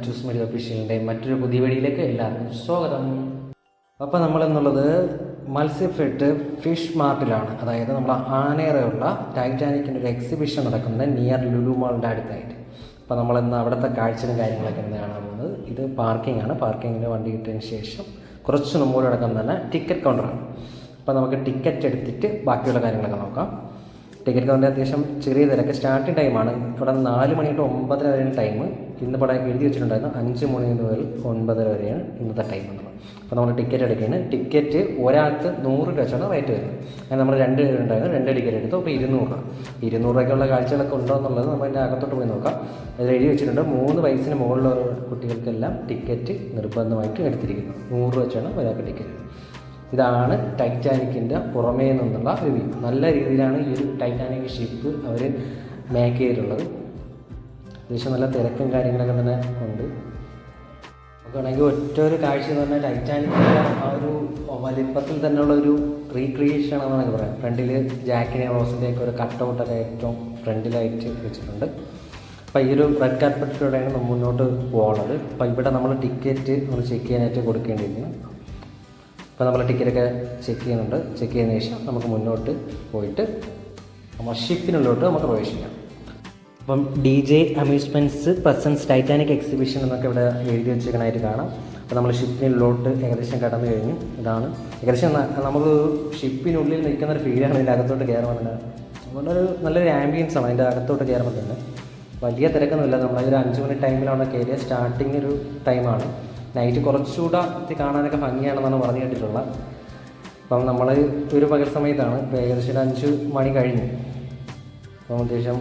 അച്ചൂസ് സ്മരിത ഒഫീഷ്യലിന്റെ മറ്റൊരു പുതിയ വീഡിയോയിലേക്ക് എല്ലാവർക്കും സ്വാഗതം. അപ്പോൾ നമ്മളെന്നുള്ളത് മത്സ്യഫെഡ് ഫിഷ് മാർട്ടിലാണ്. അതായത് നമ്മൾ ആനേറയുള്ള ടൈറ്റാനിക്കിന്റെ ഒരു എക്സിബിഷൻ നടക്കുന്നത് നിയർ ലുലു മാളിന്റെ അടുത്തായിട്ട്. അപ്പോൾ നമ്മളിന്ന് അവിടുത്തെ കാഴ്ചകളും കാര്യങ്ങളൊക്കെ ഇന്ന് കാണാൻ പോകുന്നത് ഇത് പാർക്കിംഗ് ആണ്. പാർക്കിങ്ങിന് വണ്ടി കിട്ടിയതിന് ശേഷം കുറച്ച് മുമ്പോട്ട് അടക്കം തന്നെ ടിക്കറ്റ് കൗണ്ടറാണ് അപ്പോൾ നമുക്ക് ടിക്കറ്റ് എടുത്തിട്ട് ബാക്കിയുള്ള കാര്യങ്ങളൊക്കെ നോക്കാം. ടിക്കറ്റ് കൗണ്ടർ അത്യാവശ്യം ചെറിയ തിരക്ക്. സ്റ്റാർട്ടിംഗ് ടൈമാണ് ഇവിടെ നാല് മണി തൊട്ട് ഒമ്പതര വരെയാണ് ടൈം ഇന്ന് ഇവിടെ എഴുതി വെച്ചിട്ടുണ്ടായിരുന്നു. അഞ്ച് മണി മുതൽ ഒൻപതര വരെയാണ് ഇന്നത്തെ ടൈം എന്നുള്ളത് അപ്പോൾ നമ്മൾ ടിക്കറ്റ് എടുക്കുന്നത് ടിക്കറ്റ് ഒരാൾക്ക് നൂറ് രൂപ വെച്ചാണ് റേറ്റ് വരുന്നത്. അങ്ങനെ നമ്മൾ രണ്ട് പേരുണ്ടായിരുന്നു രണ്ട് ടിക്കറ്റ് എടുത്തു. അപ്പോൾ ഇരുന്നൂറ് രൂപ. ഇരുന്നൂറ് രൂപയ്ക്കുള്ള കാഴ്ചകളൊക്കെ ഉണ്ടോ എന്നുള്ളത് നമ്മൾ അതിന്റെ അകത്തോട്ട് പോയി നോക്കാം. അതിൽ എഴുതി വെച്ചിട്ടുണ്ട്. മൂന്ന് വയസ്സിന് മുകളിലുള്ള കുട്ടികൾക്കെല്ലാം ടിക്കറ്റ് നിർബന്ധമായിട്ട് എടുത്തിരിക്കുന്നു. നൂറ് രൂപ വെച്ചാണ് ഒരാൾക്ക് ടിക്കറ്റ് ഇതാണ് ടൈറ്റാനിക്കിന്റെ പുറമേ നിന്നുള്ള റിവ്യൂ നല്ല രീതിയിലാണ് ഈ ഒരു ടൈറ്റാനിക് ഷിപ്പ് അവർ മേക്ക് ചെയ്തിട്ടുള്ളത്. അത്യാവശ്യം നല്ല തിരക്കും കാര്യങ്ങളൊക്കെ തന്നെ ഉണ്ട്. നോക്കുകയാണെങ്കിൽ ഒറ്റ ഒരു കാഴ്ച എന്ന് പറഞ്ഞാൽ ടൈറ്റാനിക്കിന്റെ ആ ഒരു വലിപ്പത്തിൽ തന്നെയുള്ള ഒരു റീക്രിയേഷൻ ആണെന്ന് പറയാം. ഫ്രണ്ടിൽ ജാക്കിനെ റോസിന്റെയൊക്കെ ഒരു കട്ടൗട്ടൊക്കെ ഏറ്റവും ഫ്രണ്ടിലായിട്ട് വെച്ചിട്ടുണ്ട്. അപ്പോൾ ഈ ഒരു റെഡ് കാർപ്പറ്റിലൂടെയാണ് നമ്മൾ മുന്നോട്ട് പോകുന്നത് അപ്പോൾ ഇവിടെ നമ്മൾ ടിക്കറ്റ് ഒന്ന് ചെക്ക് ചെയ്യാനായിട്ട് കൊടുക്കേണ്ടിയിരിക്കുന്നു അപ്പോൾ നമ്മൾ ടിക്കറ്റൊക്കെ ചെക്ക് ചെയ്യുന്നുണ്ട്. ചെക്ക് ചെയ്യുന്ന ശേഷം നമുക്ക് മുന്നോട്ട് പോയിട്ട് നമ്മൾ ഷിപ്പിനുള്ളിലോട്ട് നമുക്ക് പ്രവേശിക്കാം. അപ്പം D J amusements presents Titanic exhibition എന്നൊക്കെ ഇവിടെ എഴുതി വെച്ചേക്കണായിട്ട് കാണാം. അപ്പോൾ നമ്മൾ ഷിപ്പിനുള്ളിലോട്ട് ഏകദേശം കടന്നു കഴിഞ്ഞു. ഇതാണ്. ഏകദേശം നമ്മൾ ഷിപ്പിനുള്ളിൽ നിൽക്കുന്ന ഒരു ഫീലാണ് ഇതിന്റെ അകത്തോട്ട് കയറുമ്പോൾ തന്നെ വളരെ നല്ലൊരു ആംബിയൻസ് ആണ് അതിന്റെ അകത്തോട്ട് കയറുമ്പോൾ തന്നെ വലിയ തിരക്കൊന്നുമില്ല. നമ്മളൊരു അഞ്ച് മണി ടൈമിലാണ് കയറിയ സ്റ്റാർട്ടിങ് ഒരു ടൈമാണ് നൈറ്റ് കുറച്ചുകൂടെ കാണാനൊക്കെ ഭംഗിയാണെന്നാണ് പറഞ്ഞു കേട്ടിട്ടുള്ളത്. അപ്പം നമ്മൾ ഒരു പകൽ സമയത്താണ്. ഇപ്പോൾ ഏകദേശം ഒരു അഞ്ച് മണി കഴിഞ്ഞു. അത്യാവശ്യം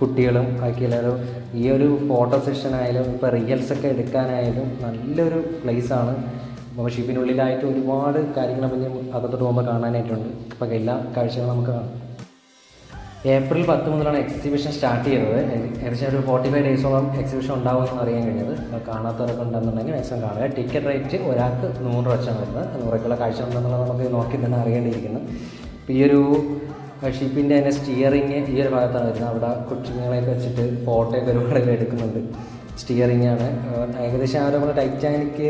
കുട്ടികളും ബാക്കി എല്ലാവരും ഈ ഒരു ഫോട്ടോ സെഷൻ ആയാലും ഇപ്പോൾ റിയൽസ് ഒക്കെ എടുക്കാനായാലും നല്ലൊരു പ്ലേസാണ് അപ്പോൾ ഷിപ്പിനുള്ളിലായിട്ട് ഒരുപാട് കാര്യങ്ങൾ പിന്നെ അകത്തോട്ട് പോകുമ്പോൾ കാണാനായിട്ടുണ്ട്. അപ്പോൾ എല്ലാ കാഴ്ചകളും നമുക്ക് കാണാം. ഏപ്രിൽ പത്ത് മുതലാണ് എക്സിബിഷൻ സ്റ്റാർട്ട് ചെയ്തത്. ഏകദേശം ഒരു ഫോർട്ടി ഫൈവ് ഡേയ്സോളം എക്സിബിഷൻ ഉണ്ടാവുമെന്ന് അറിയാൻ കഴിഞ്ഞത്. കാണാത്തവരൊക്കെ ഉണ്ടെന്നുണ്ടെങ്കിൽ മാക്സിമം കാണുക. ടിക്കറ്റ് റേറ്റ് ഒരാൾക്ക് നൂറ് വെച്ചാണ് വരുന്നത്. നൂറൊക്കെയുള്ള കാഴ്ച ഉണ്ടെന്നുള്ളത് നമുക്ക് നോക്കി തന്നെ അറിയേണ്ടിയിരിക്കുന്നു. ഈ ഒരു ഷിപ്പിന്റെ തന്നെ സ്റ്റിയറിങ് ഈ ഒരു ഭാഗത്താണ് വരുന്നത്. അവിടെ കുട്ടികളെയൊക്കെ വെച്ചിട്ട് ഫോട്ടോയൊക്കെ ഒരുപാട് എടുക്കുന്നുണ്ട്. സ്റ്റിയറിംഗ് ആണ്. ഏകദേശം ആ നമ്മുടെ ടൈറ്റാനിക്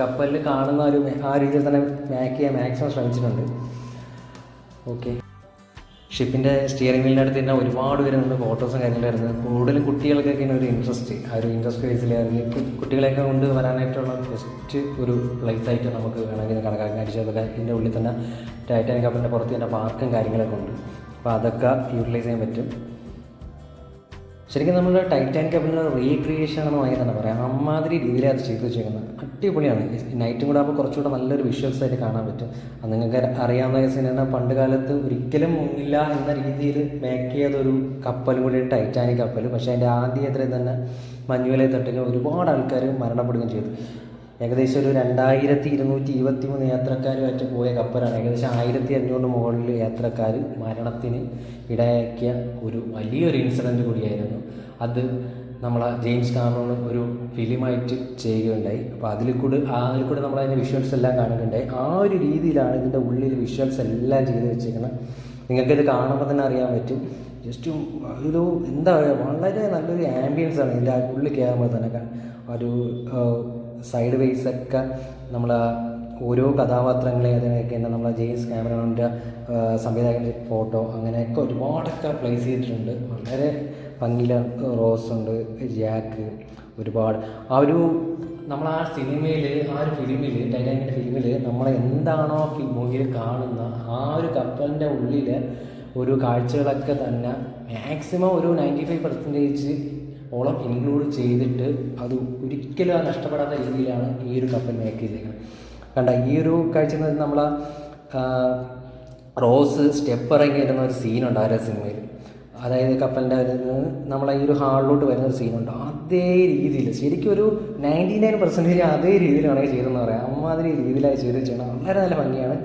കപ്പലിൽ കാണുന്ന ഒരു ആ രീതിയിൽ തന്നെ മാക്ക് ചെയ്യാൻ മാക്സിമം ശ്രമിച്ചിട്ടുണ്ട്. ഓക്കെ ഷിപ്പിന്റെ സ്റ്റിയറിംഗ് വീലിന്റെ അടുത്ത് തന്നെ ഒരുപാട് പേര് ഫോട്ടോസും കാര്യങ്ങളും വരുന്നത്. കൂടുതലും കുട്ടികൾക്കൊക്കെയാണ് ഒരു ഇൻട്രസ്റ്റ് ആ ഒരു ഇൻട്രസ്റ്റ് ബേസിൽ അല്ലെങ്കിൽ കുട്ടികളെയൊക്കെ കൊണ്ട് വരാനായിട്ടുള്ള ബെസ്റ്റ് ഒരു പ്ലേസ് ആയിട്ട് നമുക്ക് വേണമെങ്കിൽ കണക്കാക്കാൻ അടിച്ചതൊക്കെ ഇതിന്റെ ഉള്ളിൽ തന്നെ ടൈറ്റാനിക് കപ്പലിന്റെ പുറത്ത് തന്നെ പാർക്കും കാര്യങ്ങളൊക്കെ ഉണ്ട്. അപ്പോൾ അതൊക്കെ യൂട്ടിലൈസ് ചെയ്യാൻ പറ്റും. ശരിക്കും നമ്മൾ ടൈറ്റാനിക് കപ്പലിന്റെ റീക്രിയേഷൻ എന്ന് വേണമെങ്കിൽ തന്നെ പറയാം അമ്മാതിരി രീതിയിലാണ് അത് ചെയ്തു വെച്ചേക്കുന്നത്. അടിപൊളിയാണ്. നൈറ്റും കൂടെ ആകുമ്പോൾ കുറച്ചുകൂടെ നല്ലൊരു വിഷ്വൽസ് ആയിട്ട് കാണാൻ പറ്റും. അത് നിങ്ങൾക്ക് അറിയാവുന്ന സിനിമ പണ്ട് കാലത്ത് ഒരിക്കലും മുങ്ങില്ല എന്ന രീതിയിൽ മേക്ക് ചെയ്തൊരു കപ്പലും കൂടി ടൈറ്റാനിക് കപ്പൽ പക്ഷേ അതിന്റെ ആദ്യത്തിൽ തന്നെ മഞ്ഞുവിലെ തട്ടുകയും ഒരുപാട് ആൾക്കാർ മരണപ്പെടുകയും ചെയ്തു. ഏകദേശം ഒരു രണ്ടായിരത്തി ഇരുന്നൂറ്റി ഇരുപത്തി മൂന്ന് യാത്രക്കാരുമായിട്ട് പോയ കപ്പലാണ്. ഏകദേശം ആയിരത്തി അഞ്ഞൂറിന് മുകളിൽ യാത്രക്കാർ മരണത്തിന് ഇടയാക്കിയ ഒരു വലിയൊരു ഇൻസിഡന്റ് കൂടിയായിരുന്നു. അത് നമ്മളെ ജെയിംസ് കാമറോൺ ഒരു ഫിലിമായിട്ട് ചെയ്യുകയുണ്ടായി. അപ്പോൾ അതിൽ കൂടെ അതിൽ കൂടെ നമ്മൾ അതിന്റെ വിഷ്വൽസ് എല്ലാം കാണുകയുണ്ടായി. ആ ഒരു രീതിയിലാണ് ഇതിന്റെ ഉള്ളിൽ വിഷ്വൽസ് എല്ലാം ചെയ്ത് വെച്ചേക്കുന്നത് നിങ്ങൾക്കിത് കാണുമ്പോൾ തന്നെ അറിയാൻ പറ്റും. ജസ്റ്റ് ഒരു എന്താ പറയുക വളരെ നല്ലൊരു ആംബിയൻസ് ആണ് ഇതിന്റെ ഉള്ളിൽ കയറുമ്പോൾ തന്നെ. ഒരു സൈഡ് വേസ് ഒക്കെ നമ്മൾ ഓരോ കഥാപാത്രങ്ങളെ അതിനൊക്കെ തന്നെ നമ്മളെ ജെയിംസ് ക്യാമറോണിന്റെ സംവിധായകന്റെ ഫോട്ടോ അങ്ങനെയൊക്കെ ഒരുപാടൊക്കെ പ്ലേസ് ചെയ്തിട്ടുണ്ട്. വളരെ ഭംഗിയില റോസ് ഉണ്ട് ജാക്ക് ഒരുപാട്. ആ ഒരു നമ്മൾ ആ സിനിമയിൽ ആ ഒരു ഫിലിമിൽ ടൈറ്റാനിക്കിന്റെ ഫിലിമിൽ നമ്മൾ എന്താണോ മൂവിയിൽ കാണുന്ന ആ ഒരു കപ്പലിന്റെ ഉള്ളിൽ ഒരു കാഴ്ചകളൊക്കെ തന്നെ മാക്സിമം ഒരു നയന്റി ഫൈവ് പെർസെന്റേജ് ഓളം ഇൻക്ലൂഡ് ചെയ്തിട്ട് അത് ഒരിക്കലും ആ നഷ്ടപ്പെടാത്ത രീതിയിലാണ് ഈ ഒരു കപ്പൽ മേക്ക് ചെയ്തേക്കുന്നത്. കണ്ട ഈ ഒരു കാഴ്ച നമ്മൾ റോസ് സ്റ്റെപ്പ് ഇറങ്ങി വരുന്ന ഒരു സീനുണ്ട് ആ സിനിമയിൽ അതായത് കപ്പലിന്റെ നിന്ന് നമ്മളെ ഈ ഒരു ഹാളിലോട്ട് വരുന്ന ഒരു സീനുണ്ട് അതേ രീതിയിൽ ശരിക്കും ഒരു നയന്റി നയൻ പെർസെന്റേജ് അതേ രീതിയിലാണ് ചെയ്തതെന്ന് പറയാം. അമ്മാതിരി രീതിയിലായി ചെയ്ത് ചെയ്യണം വളരെ നല്ല ഭംഗിയാണ്.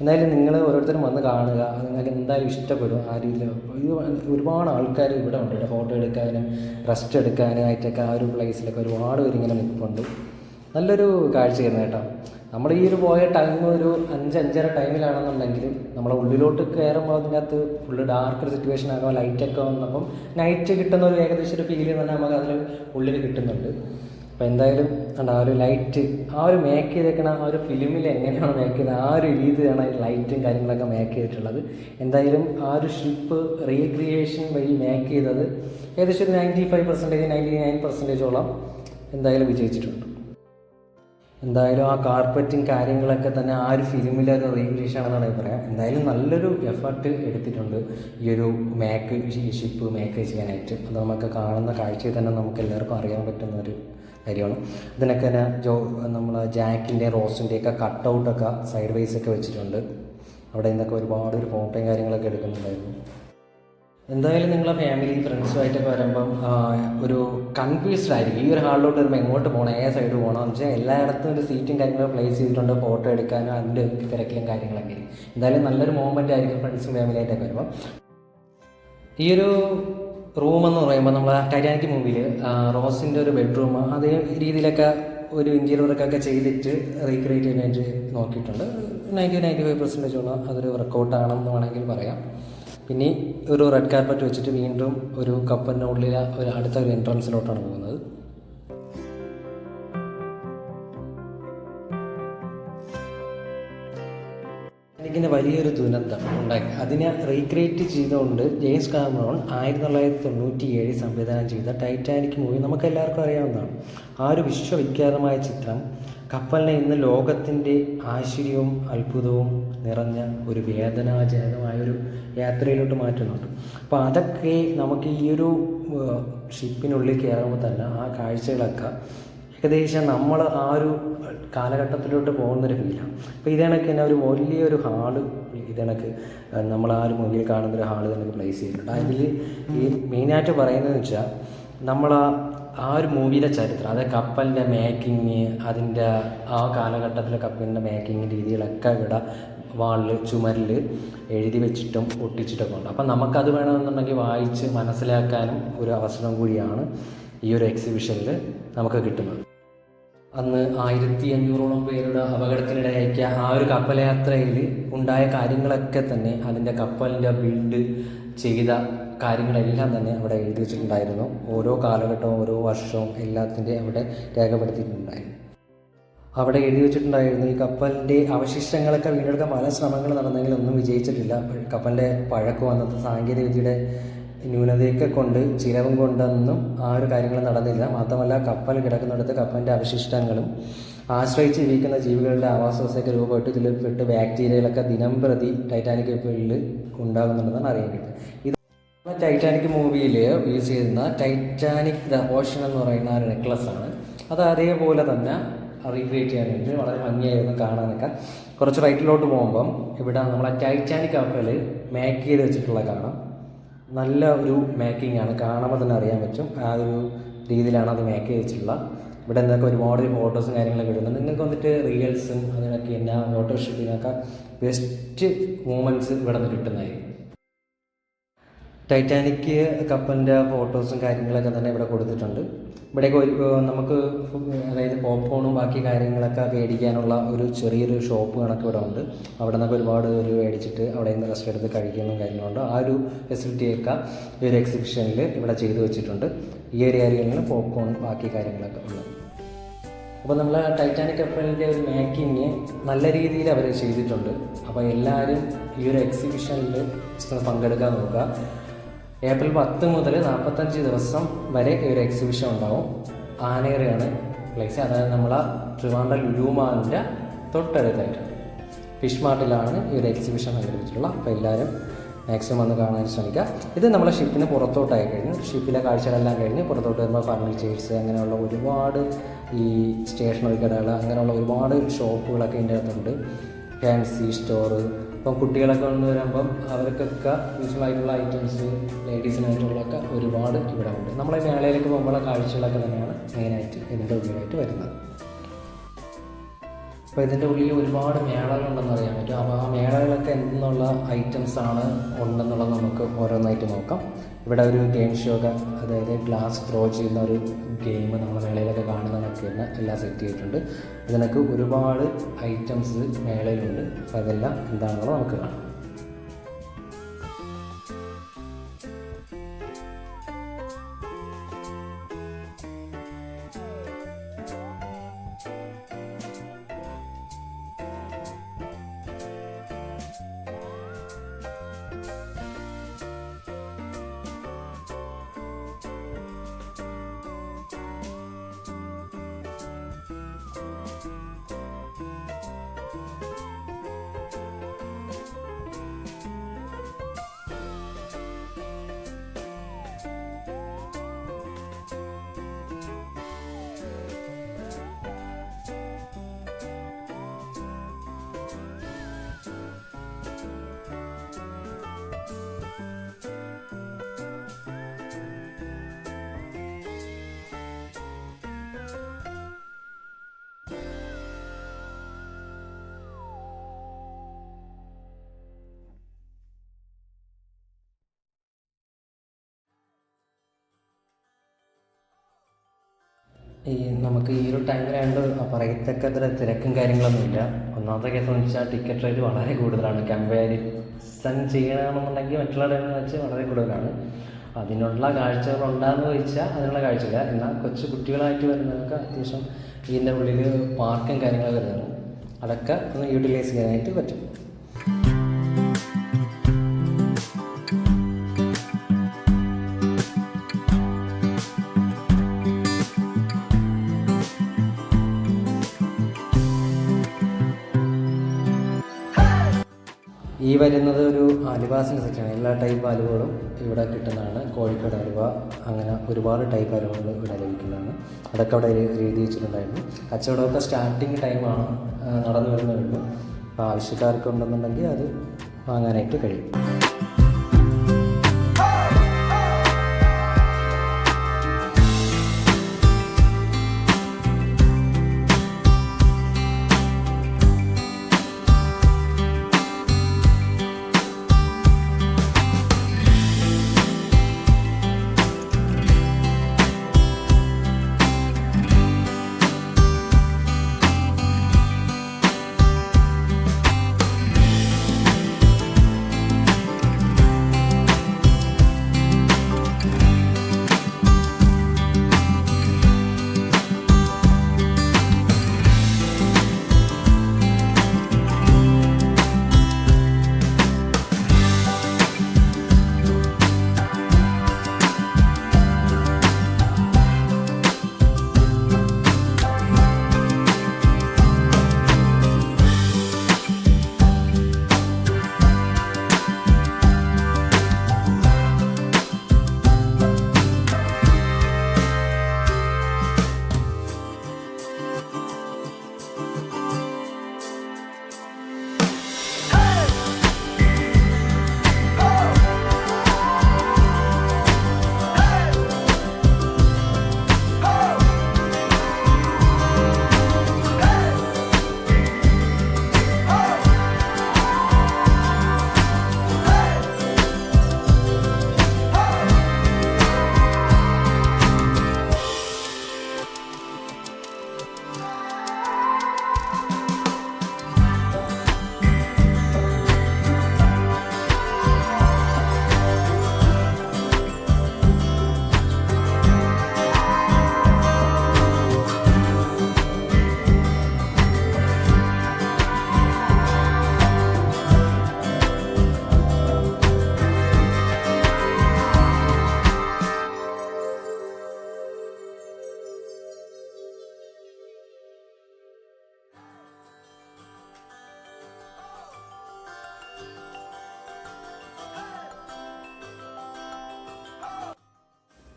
എന്തായാലും നിങ്ങൾ ഓരോരുത്തരും വന്ന് കാണുക. നിങ്ങൾക്ക് എന്തായാലും ഇഷ്ടപ്പെടും ആ രീതിയിൽ. ഒരുപാട് ആൾക്കാർ ഇവിടെ ഉണ്ട് ഫോട്ടോ എടുക്കാനും റെസ്റ്റ് എടുക്കാനായിട്ടൊക്കെ ആ ഒരു പ്ലേസിലൊക്കെ ഒരുപാട് പേര് ഇങ്ങനെ നിൽപ്പുണ്ട്. നല്ലൊരു കാഴ്ചയായിരുന്നു കേട്ടോ. നമ്മൾ ഈ ഒരു പോയ ടൈം ഒരു അഞ്ച് അഞ്ചര ടൈമിലാണെന്നുണ്ടെങ്കിലും നമ്മളെ ഉള്ളിലോട്ട് കയറുമ്പോൾ അതിനകത്ത് ഫുള്ള് ഡാർക്ക് സിറ്റുവേഷൻ ആകാം ലൈറ്റൊക്കെ വന്നപ്പം നൈറ്റ് കിട്ടുന്ന ഒരു ഏകദേശം ഒരു ഫീൽ തന്നെ നമുക്ക് അതിൽ ഉള്ളിൽ കിട്ടുന്നുണ്ട്. അപ്പോൾ എന്തായാലും കണ്ട ആ ഒരു ലൈറ്റ് ആ ഒരു മേക്ക് ചെയ്തേക്കണ ആ ഒരു ഫിലിമിൽ എങ്ങനെയാണ് മേക്ക് ചെയ്തത് ആ ഒരു രീതിയാണ് ഈ ലൈറ്റും കാര്യങ്ങളൊക്കെ മേക്ക് ചെയ്തിട്ടുള്ളത്. എന്തായാലും ആ ഒരു ഷിപ്പ് റീക്രിയേഷൻ വഴി മേക്ക് ചെയ്തത് ഏകദേശം ഒരു ninety five percentage ninety nine പെർസെന്റേജോളം എന്തായാലും വിജയിച്ചിട്ടുണ്ട്. എന്തായാലും ആ കാർപ്പറ്റും കാര്യങ്ങളൊക്കെ തന്നെ ആ ഒരു ഫിലിമിലെ ഒരു റീക്രിയേഷൻ ആണെന്നാണ് പറയാം എന്തായാലും നല്ലൊരു എഫർട്ട് എടുത്തിട്ടുണ്ട് ഈ ഒരു മേക്ക് ഷിപ്പ് മേക്ക് ചെയ്യാനായിട്ട്. അത് നമുക്ക് കാണുന്ന കാഴ്ചയിൽ തന്നെ നമുക്ക് എല്ലാവർക്കും അറിയാൻ പറ്റുന്ന ഒരു കാര്യമാണ്. ഇതിനൊക്കെ തന്നെ ജോ നമ്മൾ ജാക്കിന്റെ റോസിന്റെയൊക്കെ കട്ടൗട്ടൊക്കെ സൈഡ് വൈസ് ഒക്കെ വെച്ചിട്ടുണ്ട്. അവിടെ നിന്നൊക്കെ ഒരുപാട് ഒരു ഫോട്ടോയും കാര്യങ്ങളൊക്കെ എടുക്കുന്നുണ്ടായിരുന്നു. എന്തായാലും നിങ്ങളെ ഫാമിലി ഫ്രണ്ട്സുമായിട്ടൊക്കെ വരുമ്പം ഒരു കൺഫ്യൂസ്ഡ് ആയിരിക്കും. ഈ ഒരു ഹാളിലോട്ട് വരുമ്പോൾ എങ്ങോട്ട് പോകണം ഏ സൈഡ് പോകണം എന്ന് വെച്ചാൽ എല്ലായിടത്തും ഒരു സീറ്റും കാര്യങ്ങളും പ്ലേസ് ചെയ്തിട്ടുണ്ട്. ഫോട്ടോ എടുക്കാനും അതിന്റെ തിരക്കിലും കാര്യങ്ങളൊക്കെ. എന്തായാലും നല്ലൊരു മൂമെന്റ് ആയിരിക്കും ഫ്രണ്ട്സും ഫാമിലിയായിട്ടൊക്കെ വരുമ്പം. ഈ ഒരു റൂം എന്ന് പറയുമ്പോൾ നമ്മൾ ടൈറ്റാനിക് മൂവിയിൽ റോസിന്റെ ഒരു ബെഡ്റൂം അതേ രീതിയിലൊക്കെ ഒരു ഇന്റീരിയർ വർക്കൊക്കെ ചെയ്തിട്ട് റീക്രിയേറ്റ് ചെയ്യാനായിട്ട് നോക്കിയിട്ടുണ്ട്. നയന്റി നയന്റി ഫൈവ് പെർസെന്റേജോളം അതൊരു വർക്കൗട്ടാണെന്ന് വേണമെങ്കിൽ പറയാം. പിന്നെ ഒരു റെഡ് കാർപ്പറ്റ് വെച്ചിട്ട് വീണ്ടും ഒരു കപ്പലിന്റെ ഉള്ളിൽ ഒരു അടുത്ത ഒരു എൻട്രൻസിലോട്ടാണ് പോകുന്നത്. ടൈറ്റാനിക്കിന്റെ വലിയൊരു ദുരന്തം ഉണ്ടാക്കി. അതിനെ റീക്രിയേറ്റ് ചെയ്തുകൊണ്ട് ജെയിംസ് കാമറോൺ ആയിരത്തി തൊള്ളായിരത്തി തൊണ്ണൂറ്റി ഏഴിൽ സംവിധാനം ചെയ്ത ടൈറ്റാനിക് മൂവി നമുക്ക് എല്ലാവർക്കും അറിയാവുന്നതാണ്. ആ ഒരു വിശ്വവിഖ്യാതമായ ചിത്രം കപ്പലിനെ ഇന്ന് ലോകത്തിന്റെ ആശ്ചര്യവും അത്ഭുതവും നിറഞ്ഞ ഒരു വേദനാജനകമായ ഒരു യാത്രയിലോട്ട് മാറ്റുന്നുണ്ട്. അപ്പോൾ അതൊക്കെ നമുക്ക് ഈ ഒരു ഷിപ്പിനുള്ളിൽ കയറുമ്പോൾ തന്നെ ആ കാഴ്ചകളൊക്കെ ഏകദേശം നമ്മൾ ആ ഒരു കാലഘട്ടത്തിലോട്ട് പോകുന്നൊരു ഫീലാണ് അപ്പോൾ ഇതേണക്ക് തന്നെ ഒരു വലിയൊരു ഹാൾ ഇതേണക്ക് നമ്മൾ ആ ഒരു മൂവിയിൽ കാണുന്നൊരു ഹാൾ തന്നെ പ്ലേസ് ചെയ്തിട്ടുണ്ട് അതിൽ ഈ മെയിനായിട്ട് പറയുന്നതെന്ന് വെച്ചാൽ നമ്മൾ ആ ആ ഒരു മൂവിയുടെ ചരിത്രം അതായത് കപ്പലിന്റെ മേക്കിങ് അതിന്റെ ആ കാലഘട്ടത്തിലെ കപ്പലിന്റെ മേക്കിങ് രീതികളൊക്കെ ഇവിടെ വാളിൽ ചുമരിൽ എഴുതി വെച്ചിട്ടും ഒട്ടിച്ചിട്ടൊക്കെ ഉണ്ട്. അപ്പം നമുക്കത് വേണമെന്നുണ്ടെങ്കിൽ വായിച്ച് മനസ്സിലാക്കാനും ഒരു അവസരം കൂടിയാണ് ഈ ഒരു എക്സിബിഷനിൽ നമുക്ക് കിട്ടുന്നത്. അന്ന് ആയിരത്തി അഞ്ഞൂറോളം പേരുടെ അപകടത്തിനിടയാക്കിയ ആ ഒരു കപ്പൽ യാത്രയിൽ ഉണ്ടായ കാര്യങ്ങളൊക്കെ തന്നെ അതിന്റെ കപ്പലിന്റെ ബിൽഡ് ചെയ്ത കാര്യങ്ങളെല്ലാം തന്നെ അവിടെ എഴുതി വെച്ചിട്ടുണ്ടായിരുന്നു. ഓരോ കാലഘട്ടവും ഓരോ വർഷവും എല്ലാത്തിന്റെ അവിടെ രേഖപ്പെടുത്തിയിട്ടുണ്ടായിരുന്നു അവിടെ എഴുതി വെച്ചിട്ടുണ്ടായിരുന്നു ഈ കപ്പലിന്റെ അവശിഷ്ടങ്ങളൊക്കെ വീണ്ടെടുക്കാൻ പല ശ്രമങ്ങൾ നടന്നെങ്കിലും ഒന്നും വിജയിച്ചിട്ടില്ല. കപ്പലിന്റെ പഴക്കം അന്നത്തെ സാങ്കേതിക വിദ്യയുടെ ന്യൂനതയൊക്കെ കൊണ്ട് ചിലവും കൊണ്ടൊന്നും ആ ഒരു കാര്യങ്ങൾ നടന്നില്ല. മാത്രമല്ല കപ്പൽ കിടക്കുന്നിടത്ത് കപ്പലിന്റെ അവശിഷ്ടങ്ങളും ആശ്രയിച്ച് ജീവിക്കുന്ന ജീവികളുടെ ആവാസ വ്യവസ്ഥയൊക്കെ രൂപപ്പെട്ട് ഇതിൽപ്പെട്ട് ബാക്ടീരിയകളൊക്കെ ദിനം പ്രതി ടൈറ്റാനിക് കപ്പലിൽ ഉണ്ടാകുന്നുണ്ടെന്നാണ് അറിയാൻ കഴിയുന്നത് ഇത് ടൈറ്റാനിക് മൂവിയിൽ യൂസ് ചെയ്യുന്ന ടൈറ്റാനിക് ദ ഓഷൻ എന്ന് പറയുന്ന ഒരു നെക്ലസ് ആണ് അത് അതേപോലെ തന്നെ റീക്രിയേറ്റ് ചെയ്യാൻ വേണ്ടി വളരെ ഭംഗിയായിരുന്നു കാണാനൊക്കെ. കുറച്ച് റൈറ്റിലോട്ട് പോകുമ്പം ഇവിടെ നമ്മളെ ടൈറ്റാനിക് കപ്പൽ മേക്ക് ചെയ്ത് വെച്ചിട്ടുള്ള കാണാം. നല്ല ഒരു മേക്കിംഗ് ആണ്. കാണുമ്പോൾ തന്നെ അറിയാൻ പറ്റും. ആ ഒരു രീതിയിലാണ് അത് മേക്ക് ചെയ്തിട്ടുള്ളത് ഇവിടെ നിന്നൊക്കെ ഒരുപാട് ഫോട്ടോസും കാര്യങ്ങളൊക്കെ ഇടുന്നുണ്ട്. നിങ്ങൾക്ക് വന്നിട്ട് റീൽസും അതിനൊക്കെ എന്നാ ഫോട്ടോഷൂട്ടിനൊക്കെ ബെസ്റ്റ് മൂമെന്റ്സ് ഇവിടെ നിന്ന് കിട്ടുന്നതായിരിക്കും. ടൈറ്റാനിക് കപ്പലിന്റെ ഫോട്ടോസും കാര്യങ്ങളൊക്കെ തന്നെ ഇവിടെ കൊടുത്തിട്ടുണ്ട്. ഇവിടെയൊക്കെ ഒരു നമുക്ക് അതായത് പോപ്കോണും ബാക്കി കാര്യങ്ങളൊക്കെ മേടിക്കാനുള്ള ഒരു ചെറിയൊരു ഷോപ്പ് കണക്ക് ഇവിടെ ഉണ്ട്. അവിടെ നിന്നൊക്കെ ഒരുപാട് ഒരു മേടിച്ചിട്ട് അവിടെ നിന്ന് റെസ്റ്റ് എടുത്ത് കഴിക്കുന്ന കാര്യങ്ങളുണ്ട് ആ ഒരു ഫെസിലിറ്റിയൊക്കെ ഈ ഒരു എക്സിബിഷനിൽ ഇവിടെ ചെയ്തു വെച്ചിട്ടുണ്ട്. ഈ ഒരു ഏരിയകളിൽ പോപ്കോണും ബാക്കി കാര്യങ്ങളൊക്കെ ഉള്ളത്. അപ്പോൾ നമ്മൾ ടൈറ്റാനിക് കപ്പലിന്റെ ഒരു മേക്കിങ് നല്ല രീതിയിൽ അവർ ചെയ്തിട്ടുണ്ട്. അപ്പോൾ എല്ലാവരും ഈ ഒരു എക്സിബിഷനിൽ പങ്കെടുക്കാൻ നോക്കുക. ഏപ്രിൽ പത്ത് മുതൽ നാൽപ്പത്തഞ്ച് ദിവസം വരെ ഒരു എക്സിബിഷൻ ഉണ്ടാവും. ആനേറയാണ് പ്ലേസ് അതായത് നമ്മളെ ട്രിവാൻഡ്രം ലുലുമാലിന്റെ തൊട്ടടുത്തായിട്ട്. ഫിഷ് മാർട്ടിലാണ് ഈ ഒരു എക്സിബിഷൻ സംഘടിപ്പിച്ചിട്ടുള്ളത്. അപ്പോൾ എല്ലാവരും മാക്സിമം വന്ന് കാണാൻ ശ്രമിക്കുക. ഇത് നമ്മളെ ഷിപ്പിന് പുറത്തോട്ടായി കഴിഞ്ഞു. ഷിപ്പിലെ കാഴ്ചകളെല്ലാം കഴിഞ്ഞ് പുറത്തോട്ട് വരുമ്പോൾ ഫർണിച്ചേഴ്സ് അങ്ങനെയുള്ള ഒരുപാട് ഈ സ്റ്റേഷനറി കടകൾ അങ്ങനെയുള്ള ഒരുപാട് ഷോപ്പുകളൊക്കെ ഇതിന്റെ അകത്തുണ്ട്. ഫാൻസി സ്റ്റോറ് ഇപ്പം കുട്ടികളൊക്കെ വന്ന് വരുമ്പം അവർക്കൊക്കെ യൂസ്ഫുൾ ആയിട്ടുള്ള ഐറ്റംസ് ലേഡീസിനായിട്ടുള്ളതൊക്കെ ഒരുപാട് ഇവിടെ ഉണ്ട്. നമ്മളെ മേളയിലേക്ക് പോകുമ്പോഴുള്ള കാഴ്ചകളൊക്കെ തന്നെയാണ് മെയിനായിട്ട് ഇതിന്റെ ഉള്ളിലായിട്ട് വരുന്നത്. അപ്പോൾ ഇതിന്റെ ഉള്ളിൽ ഒരുപാട് മേളകളുണ്ടെന്ന് അറിയാൻ പറ്റും. അപ്പോൾ ആ മേളകളൊക്കെ എന്നുള്ള ഐറ്റംസ് ആണ് ഉണ്ടെന്നുള്ളത് നമുക്ക് ഓരോന്നായിട്ട് നോക്കാം. ഇവിടെ ഒരു ഗെയിം ഷോ ഒക്കെ അതായത് ഗ്ലാസ് ത്രോ ചെയ്യുന്ന ഒരു ഗെയിം നമ്മൾ മേളയിലൊക്കെ കാണുന്നതൊക്കെയാണ് എല്ലാം സെറ്റ് ചെയ്തിട്ടുണ്ട്. ഇതിനൊക്കെ ഒരുപാട് ഐറ്റംസ് മേളയിലുണ്ട്. അപ്പോൾ അതെല്ലാം എന്താണെന്നുള്ളത് നമുക്ക് കാണാം. ഈ നമുക്ക് ഈ ഒരു ടൈമിലായതുകൊണ്ട് പറയത്തക്കത്ര തിരക്കും കാര്യങ്ങളൊന്നുമില്ല. ഒന്നാമത്തെ കേസ് എന്ന് വെച്ചാൽ ടിക്കറ്റ് റേറ്റ് വളരെ കൂടുതലാണ്. കമ്പാരിസൺ ചെയ്യണമെന്നുണ്ടെങ്കിൽ മറ്റുള്ള ടൈമിൽ വെച്ച് വളരെ കൂടുതലാണ്. അതിനുള്ള കാഴ്ചകൾ ഉണ്ടാകുന്ന ചോദിച്ചാൽ അതിനുള്ള കാഴ്ചയില്ല എന്നാൽ കൊച്ചു കുട്ടികളായിട്ട് വരുന്നവർക്ക് അത്യാവശ്യം ഇതിന്റെ ഉള്ളിൽ പാർക്കും കാര്യങ്ങളൊക്കെ വരുന്നു അതൊക്കെ ഒന്ന് യൂട്ടിലൈസ് ചെയ്യാനായിട്ട് പറ്റും. ഈ വരുന്നത് ഒരു ആലുവാസിന്റെ സെക്ഷനാണ് എല്ലാ ടൈപ്പ് ആലുവകളും ഇവിടെ കിട്ടുന്നതാണ്. കോഴിക്കോട് ആലുവ അങ്ങനെ ഒരുപാട് ടൈപ്പ് ആലുവകൾ ഇവിടെ ലഭിക്കുന്നതാണ്. അതൊക്കെ അവിടെ എഴു- എഴുതി വെച്ചിട്ടുണ്ടായിരുന്നു. കച്ചവടമൊക്കെ സ്റ്റാർട്ടിങ് ടൈമാണ് നടന്നു വരുന്നത് അപ്പോൾ ആവശ്യക്കാർക്ക് ഉണ്ടെന്നുണ്ടെങ്കിൽ അത് വാങ്ങാനായിട്ട് കഴിയും.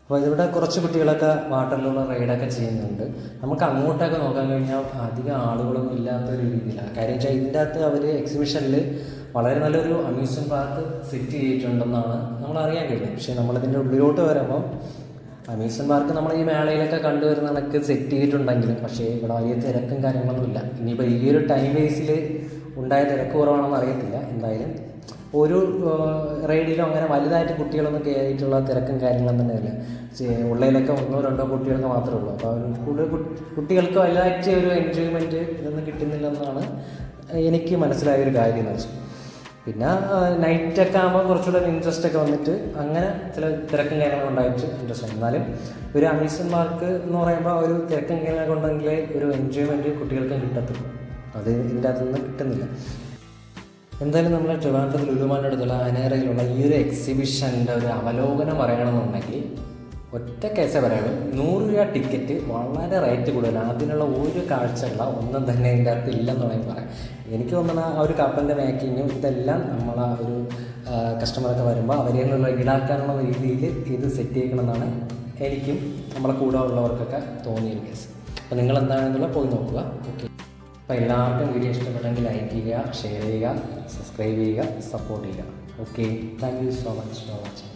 അപ്പോൾ ഇതിവിടെ കുറച്ച് കുട്ടികളൊക്കെ വാട്ടറിലുള്ള റൈഡൊക്കെ ചെയ്യുന്നുണ്ട്. നമുക്ക് അങ്ങോട്ടൊക്കെ നോക്കാൻ കഴിഞ്ഞാൽ അധികം ആളുകളൊന്നും ഇല്ലാത്ത ഒരു രീതിയിലാണ് കാര്യം വെച്ചാൽ ഇതിന്റെ അകത്ത് അവർ എക്സിബിഷനിൽ വളരെ നല്ലൊരു അമ്യൂസ്മെന്റ് പാർക്ക് സെറ്റ് ചെയ്തിട്ടുണ്ടെന്നാണ് നമ്മൾ അറിയാൻ കഴിഞ്ഞത് പക്ഷേ നമ്മളിതിന്റെ ഉള്ളിലോട്ട് വരുമ്പോൾ അമ്യൂസ്മെന്റ് പാർക്ക് നമ്മൾ ഈ മേളയിലൊക്കെ കണ്ടുവരുന്ന കണക്ക് സെറ്റ് ചെയ്തിട്ടുണ്ടെങ്കിലും പക്ഷേ ഇവിടെ വലിയ തിരക്കും കാര്യങ്ങളൊന്നും ഇല്ല. ഇനിയിപ്പോൾ ഈ ഒരു ടൈം ബേസിൽ ഉണ്ടായ തിരക്ക് കുറവാണെന്ന് അറിയത്തില്ല. എന്തായാലും ഒരു റൈഡിലും അങ്ങനെ വലുതായിട്ട് കുട്ടികളൊന്നും കയറിയിട്ടുള്ള തിരക്കും കാര്യങ്ങളൊന്നും ഇല്ല. ഉള്ളതിലൊക്കെ ഒന്നോ രണ്ടോ കുട്ടികൾക്ക് മാത്രമേ ഉള്ളൂ. അപ്പോൾ കൂടുതൽ കുട്ടികൾക്ക് വലുതായിട്ട് ഒരു എൻജോയ്മെന്റ് ഇതൊന്നും കിട്ടുന്നില്ലെന്നാണ് എനിക്ക് മനസ്സിലായ ഒരു കാര്യം എന്ന് വെച്ചാൽ. പിന്നെ നൈറ്റൊക്കെ ആകുമ്പോൾ കുറച്ചുകൂടെ ഇൻട്രസ്റ്റ് ഒക്കെ വന്നിട്ട് അങ്ങനെ ചില തിരക്കും കാര്യങ്ങളും ഉണ്ടായിട്ട് ഇൻട്രസ്റ്റ് എന്നാലും ഒരു അമ്യൂസ്മെന്റ് പാർക്ക് എന്ന് പറയുമ്പോൾ ഒരു തിരക്കും കാര്യങ്ങളൊക്കെ ഉണ്ടെങ്കിൽ ഒരു എൻജോയ്മെന്റ് കുട്ടികൾക്ക് കിട്ടത്തുള്ളൂ. അത് ഇതിന്റെ അകത്തുനിന്ന് കിട്ടുന്നില്ല. എന്തായാലും നമ്മൾ ട്രിവാൻഡ്രത്തിൽ ഉരുമാനടുത്തുള്ള അനേറയിലുള്ള ഈ ഒരു എക്സിബിഷന്റെ ഒരു അവലോകനം പറയണമെന്നുണ്ടെങ്കിൽ ഒറ്റ കേസേ പറയുള്ളൂ നൂറ് രൂപ ടിക്കറ്റ് വളരെ റേറ്റ് കൂടുതലാണ്. അതിനുള്ള ഒരു കാഴ്ചകള ഒന്നും തന്നെ ഇതിന്റെ അകത്ത് ഇല്ലെന്ന് വേണമെങ്കിൽ പറയാം. എനിക്ക് തോന്നുന്ന ആ ഒരു കപ്പലിന്റെ മേക്കിങ്ങും ഇതെല്ലാം നമ്മൾ ആ ഒരു കസ്റ്റമറൊക്കെ വരുമ്പോൾ അവരെ നിന്നുള്ള ഈടാക്കാനുള്ള രീതിയിൽ ഇത് സെറ്റ് ചെയ്യണമെന്നാണ് എനിക്കും നമ്മളെ കൂടെ ഉള്ളവർക്കൊക്കെ തോന്നിയ കേസ് അപ്പോൾ നിങ്ങൾ എന്താണെന്നുള്ള പോയി നോക്കുക. ഓക്കെ അപ്പോൾ എല്ലാവർക്കും വീഡിയോ ഇഷ്ടപ്പെട്ടെങ്കിൽ ലൈക്ക് ചെയ്യുക ഷെയർ ചെയ്യുക സബ്സ്ക്രൈബ് ചെയ്യുക സപ്പോർട്ട് ചെയ്യുക. Okay thank you so much for watching